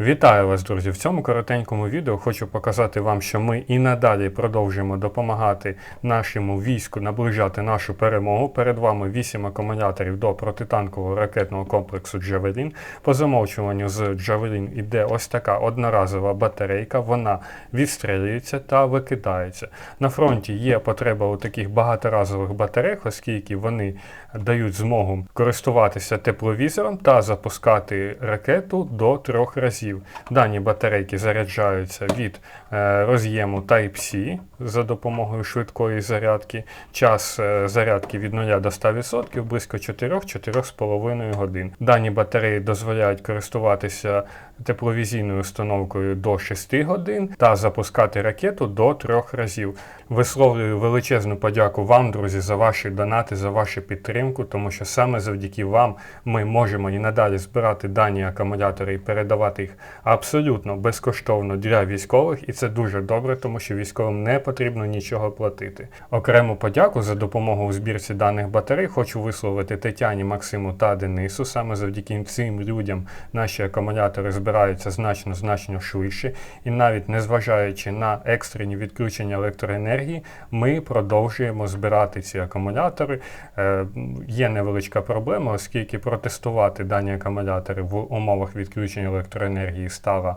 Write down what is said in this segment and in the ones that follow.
Вітаю вас, друзі! В цьому коротенькому відео хочу показати вам, що ми і надалі продовжуємо допомагати нашому війську наближати нашу перемогу. Перед вами 8 акумуляторів до протитанкового ракетного комплексу Джавелін. По замовчуванню з Джавелін іде ось така одноразова батарейка. Вона відстрілюється та викидається. На фронті є потреба у таких багаторазових батарейок, оскільки вони дають змогу користуватися тепловізором та запускати ракету до трьох разів. Дані батарейки заряджаються від е, роз'єму Type-C за допомогою швидкої зарядки. Час е, зарядки від 0 до 100% близько 4-4,5 годин. Дані батареї дозволяють користуватися тепловізійною установкою до 6 годин та запускати ракету до 3 разів. Висловлюю величезну подяку вам, друзі, за ваші донати, за вашу підтримку, тому що саме завдяки вам ми можемо і надалі збирати дані акумулятори і передавати їх абсолютно безкоштовно для військових, і це дуже добре, тому що військовим не потрібно нічого платити. Окрему подяку за допомогу у збірці даних батарей хочу висловити Тетяні, Максиму та Денису. Саме завдяки цим людям наші акумулятори збираються значно значно швидше, і навіть незважаючи на екстрені відключення електроенергії, ми продовжуємо збирати ці акумулятори. Е, Є невеличка проблема, оскільки протестувати дані акумулятори в умовах відключення електроенергії стала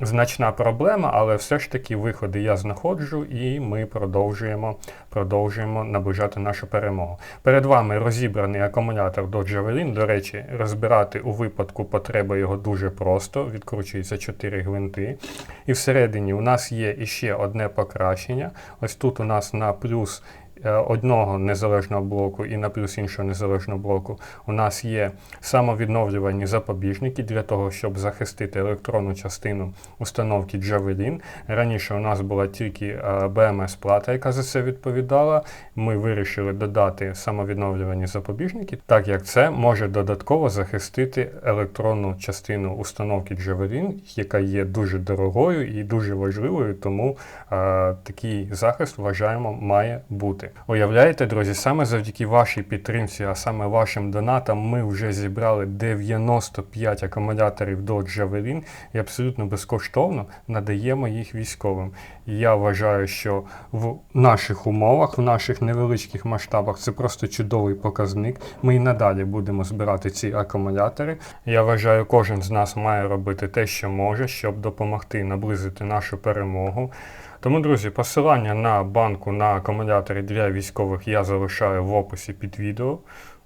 значна проблема, але все ж таки виходи я знаходжу, і ми продовжуємо, продовжуємо наближати нашу перемогу. Перед вами розібраний акумулятор до Javelin. До речі, розбирати у випадку потреби його дуже просто. Відкручується 4 гвинти. І всередині у нас є іще одне покращення. Ось тут у нас на плюс одного незалежного блоку і на плюс іншого незалежного блоку у нас є самовідновлювані запобіжники для того, щоб захистити електронну частину установки Javelin. Раніше у нас була тільки BMS-плата, яка за це відповідала. Ми вирішили додати самовідновлювані запобіжники, так як це може додатково захистити електронну частину установки Javelin, яка є дуже дорогою і дуже важливою, тому а, такий захист вважаємо має бути. Уявляєте, друзі, саме завдяки вашій підтримці, а саме вашим донатам, ми вже зібрали 95 акумуляторів до Javelin і абсолютно безкоштовно надаємо їх військовим. Я вважаю, що в наших умовах, в наших невеличких масштабах це просто чудовий показник. Ми і надалі будемо збирати ці акумулятори. Я вважаю, кожен з нас має робити те, що може, щоб допомогти наблизити нашу перемогу. Тому, друзі, посилання на банку на акумулятори для військових я залишаю в описі під відео.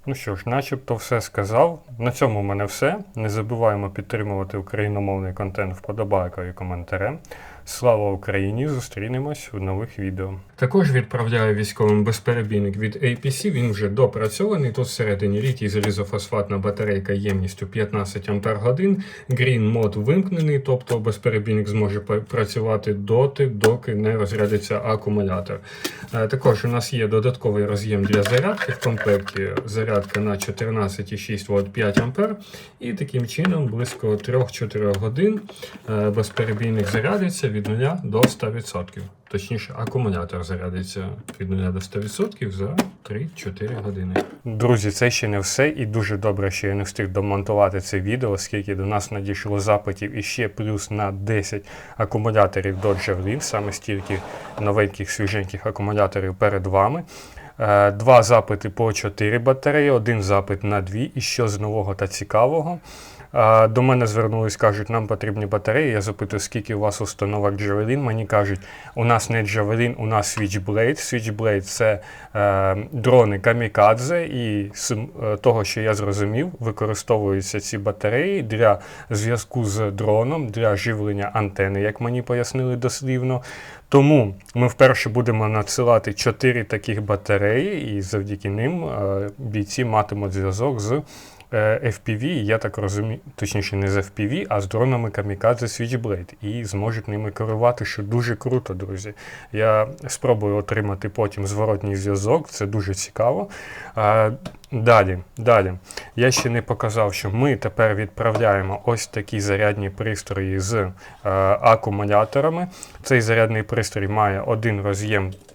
Ну що ж, начебто все сказав. На цьому в мене все. Не забуваємо підтримувати україномовний контент вподобайкою і коментарем. Слава Україні! Зустрінемось у нових відео. Також відправляю військовим безперебійник від APC. Він вже допрацьований. Тут всередині літій залізофосфатна батарейка ємністю 15 Ампер годин. Green мод вимкнений, тобто безперебійник зможе працювати доти, доки не розрядиться акумулятор. Е, Також у нас є додатковий роз'єм для зарядки в комплекті. Зарядка на 14,6 вольт 5 Ампер. І таким чином близько 3-4 годин е, безперебійник зарядиться від 0 до 100%. Точніше, акумулятор зарядиться від 0 до 100% за 3-4 години. Друзі, це ще не все, і дуже добре, що я не встиг домонтувати це відео, оскільки до нас надійшло запитів і ще плюс на 10 акумуляторів до Javelin, саме стільки новеньких свіженьких акумуляторів перед вами. Е, Два запити по 4 батареї, один запит на 2. І що з нового та цікавого. До мене звернулись, кажуть, нам потрібні батареї. Я запитую, скільки у вас установок Javelin. Мені кажуть, у нас не Javelin, у нас Switchblade. Switchblade – це е, дрони камікадзе, і з е, того, що я зрозумів, використовуються ці батареї для зв'язку з дроном, для живлення антени, як мені пояснили дослівно. Тому ми вперше будемо надсилати 4 таких батареї, і завдяки ним е, бійці матимуть зв'язок з FPV, я так розумію, точніше не з FPV, а з дронами Kamikaze Switchblade і зможуть ними керувати, що дуже круто, друзі. Я спробую отримати потім зворотній зв'язок, це дуже цікаво. Далі, далі. Я ще не показав, що ми тепер відправляємо ось такі зарядні пристрої з е, акумуляторами. Цей зарядний пристрій має один роз'єм е,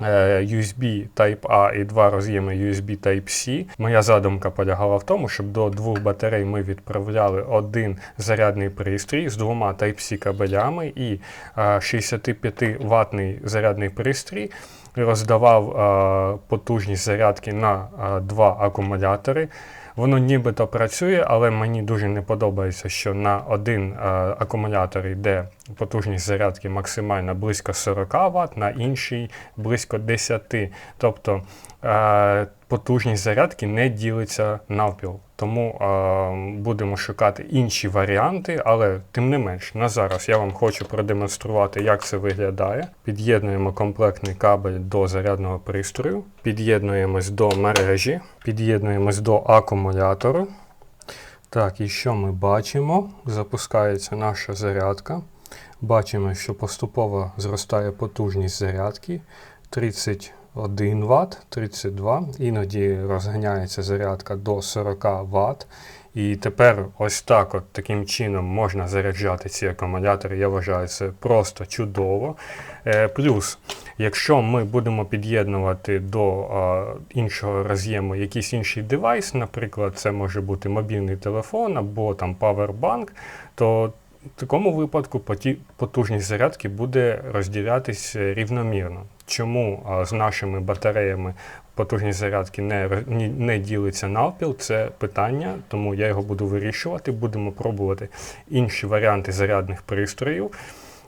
USB Type-A і два роз'єми USB Type-C. Моя задумка полягала в тому, щоб до двох батарей ми відправляли один зарядний пристрій з двома Type-C кабелями і е, 65 ватний зарядний пристрій. Роздавав е, потужність зарядки на е, два акумулятори. Воно нібито працює, але мені дуже не подобається, що на один е, акумулятор йде потужність зарядки максимальна близько 40 Вт, на інший близько 10. Тобто е, потужність зарядки не ділиться навпіл. Тому е, будемо шукати інші варіанти, але тим не менш, на зараз я вам хочу продемонструвати, як це виглядає. Під'єднуємо комплектний кабель до зарядного пристрою, під'єднуємось до мережі, під'єднуємось до акумулятору. Так, і що ми бачимо? Запускається наша зарядка. Бачимо, що поступово зростає потужність зарядки 31 Вт, 32, іноді розганяється зарядка до 40 Вт. І тепер ось так, от таким чином можна заряджати ці акумулятори. Я вважаю, це просто чудово. Е, плюс, якщо ми будемо під'єднувати до іншого роз'єму якийсь інший девайс, наприклад, це може бути мобільний телефон або там павербанк, то в такому випадку потужність зарядки буде розділятись е, рівномірно. Чому з нашими батареями потужність зарядки не, не ділиться навпіл, це питання, тому я його буду вирішувати. Будемо пробувати інші варіанти зарядних пристроїв.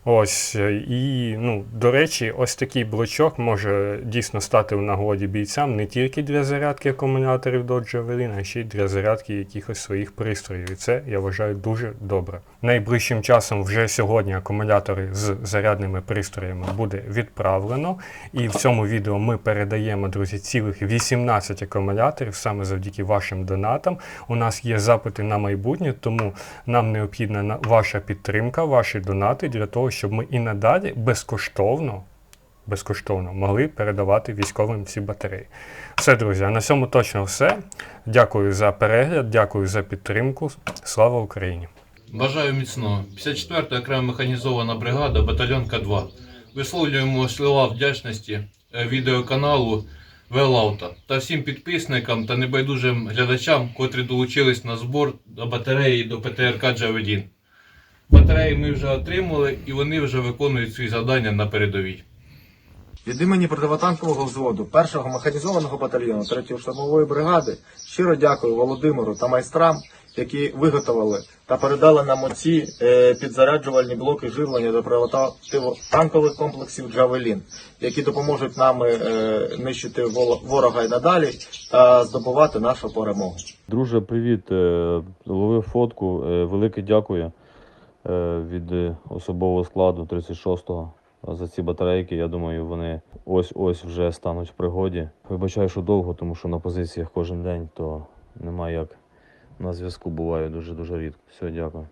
Ось, е, і, ну, до речі, ось такий блочок може дійсно стати в нагоді бійцям не тільки для зарядки акумуляторів до Javelin, а ще й для зарядки якихось своїх пристроїв. І це я вважаю дуже добре. Найближчим часом вже сьогодні акумулятори з зарядними пристроями буде відправлено. І в цьому відео ми передаємо, друзі, цілих 18 акумуляторів саме завдяки вашим донатам. У нас є запити на майбутнє, тому нам необхідна на- ваша підтримка, ваші донати для того, щоб ми і надалі безкоштовно, безкоштовно могли передавати військовим ці батареї. Все, друзі, а на цьому точно все. Дякую за перегляд, дякую за підтримку. Слава Україні! Бажаю міцного. 54-та окрема механізована бригада, батальйон К2. Висловлюємо слова вдячності е, відеоканалу Велаута та всім підписникам та небайдужим глядачам, котрі долучились на збор до батареї до ПТРК Джавелін. Батареї ми вже отримали і вони вже виконують свої завдання на передовій. Від імені противотанкового взводу 1-го механізованого батальйону 3-ї штурмової бригади щиро дякую Володимиру та майстрам, які виготовили та передали нам оці е, підзаряджувальні блоки живлення до противотанкових комплексів Джавелін, які допоможуть нам е, нищити ворога і надалі та здобувати нашу перемогу. Друже, привіт. Е, Ловив фотку. Велике дякую від е, особового складу 36-го за ці батарейки. Я думаю, вони ось-ось вже стануть в пригоді. Вибачаю, що довго, тому що на позиціях кожен день, то немає як. На зв'язку буває дуже-дуже рідко. Все, дякую.